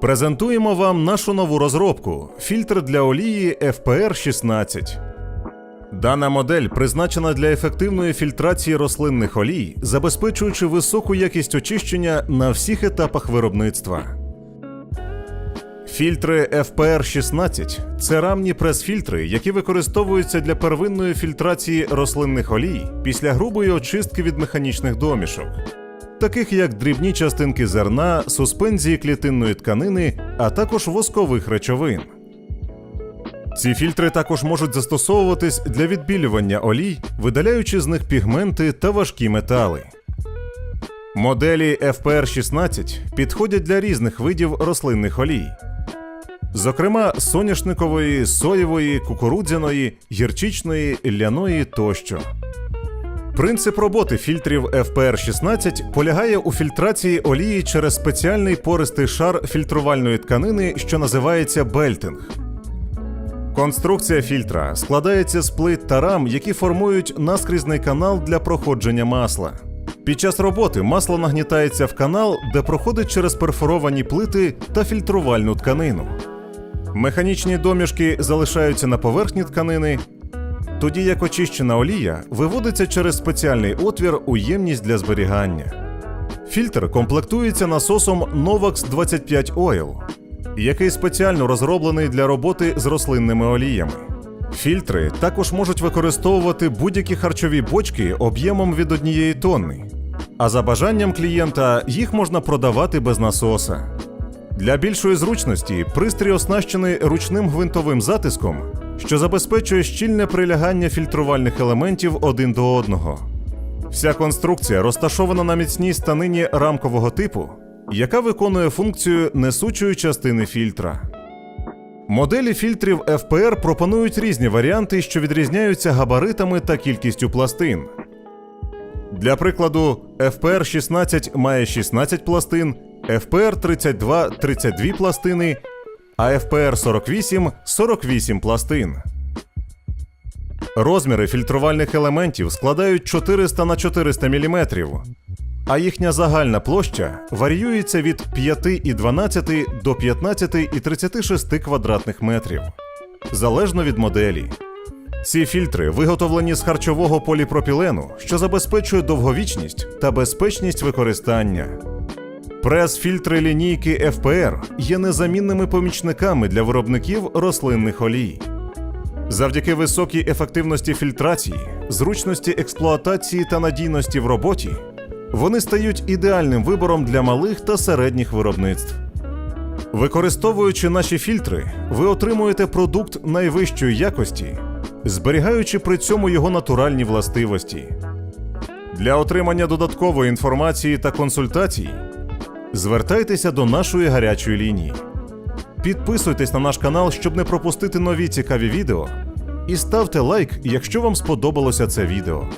Презентуємо вам нашу нову розробку фільтр для олії FPR 16. Дана модель призначена для ефективної фільтрації рослинних олій, забезпечуючи високу якість очищення на всіх етапах виробництва. Фільтри FPR 16 це рамні прес-фільтри, які використовуються для первинної фільтрації рослинних олій після грубої очистки від механічних домішок, таких як дрібні частинки зерна, суспензії клітинної тканини, а також воскових речовин. Ці фільтри також можуть застосовуватись для відбілювання олій, видаляючи з них пігменти та важкі метали. Моделі FPR 16 підходять для різних видів рослинних олій, зокрема соняшникової, соєвої, кукурудзяної, гірчичної, ляної тощо. Принцип роботи фільтрів FPR 16 полягає у фільтрації олії через спеціальний пористий шар фільтрувальної тканини, що називається бельтинг. Конструкція фільтра складається з плит та рам, які формують наскрізний канал для проходження масла. Під час роботи масло нагнітається в канал, де проходить через перфоровані плити та фільтрувальну тканину. Механічні домішки залишаються на поверхні тканини, тоді як очищена олія виводиться через спеціальний отвір у ємність для зберігання. Фільтр комплектується насосом Novax 25 Oil, який спеціально розроблений для роботи з рослинними оліями. Фільтри також можуть використовувати будь-які харчові бочки об'ємом від однієї тонни, а за бажанням клієнта їх можна продавати без насоса. Для більшої зручності пристрій оснащений ручним гвинтовим затиском, що забезпечує щільне прилягання фільтрувальних елементів один до одного. Вся конструкція розташована на міцній станині рамкового типу, яка виконує функцію несучої частини фільтра. Моделі фільтрів FPR пропонують різні варіанти, що відрізняються габаритами та кількістю пластин. Для прикладу, FPR 16 має 16 пластин, FPR 32 32 пластини, а FPR 48 48 пластин. Розміри фільтрувальних елементів складають 400 на 400 мм, а їхня загальна площа варіюється від 5,12 до 15,36 квадратних метрів, залежно від моделі. Ці фільтри виготовлені з харчового поліпропілену, що забезпечує довговічність та безпечність використання. Прес-фільтри лінійки FPR є незамінними помічниками для виробників рослинних олій. Завдяки високій ефективності фільтрації, зручності експлуатації та надійності в роботі, вони стають ідеальним вибором для малих та середніх виробництв. Використовуючи наші фільтри, ви отримуєте продукт найвищої якості, зберігаючи при цьому його натуральні властивості. Для отримання додаткової інформації та консультацій звертайтеся до нашої гарячої лінії. Підписуйтесь на наш канал, щоб не пропустити нові цікаві відео. І ставте лайк, якщо вам сподобалося це відео.